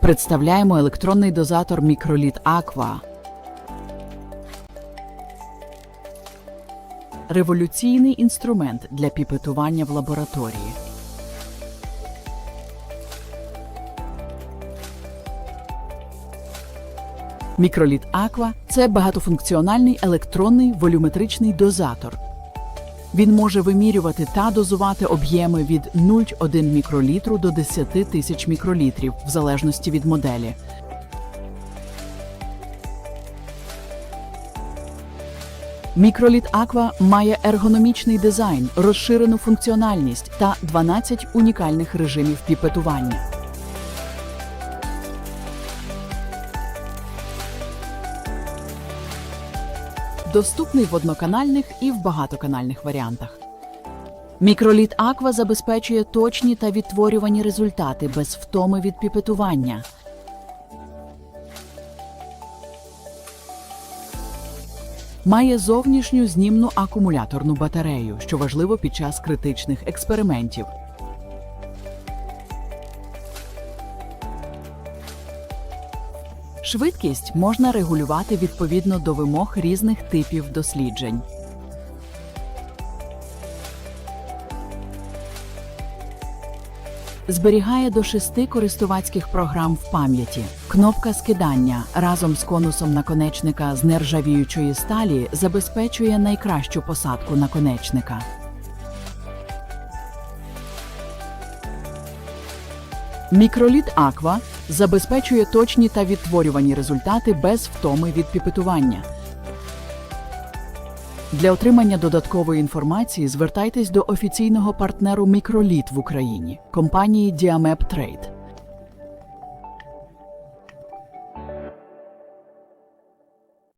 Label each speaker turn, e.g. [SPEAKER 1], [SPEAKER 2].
[SPEAKER 1] Представляємо електронний дозатор Мікроліт Аква. Революційний інструмент для піпетування в лабораторії. Мікроліт Аква це багатофункціональний електронний волюметричний дозатор. Він може вимірювати та дозувати об'єми від 0,1 мікролітру до 10 тисяч мікролітрів в залежності від моделі. Мікроліт Аква має ергономічний дизайн, розширену функціональність та 12 унікальних режимів піпетування. Доступний в одноканальних і в багатоканальних варіантах. Мікроліт Аква забезпечує точні та відтворювані результати без втоми від піпетування. Має зовнішню знімну акумуляторну батарею, що важливо під час критичних експериментів. Швидкість можна регулювати відповідно до вимог різних типів досліджень. Зберігає до шести користувацьких програм в пам'яті. Кнопка скидання разом з конусом наконечника з нержавіючої сталі забезпечує найкращу посадку наконечника. Мікроліт Аква забезпечує точні та відтворювані результати без втоми від піпетування. Для отримання додаткової інформації звертайтесь до офіційного партнеру Мікроліт в Україні компанії Діамеп Трейд.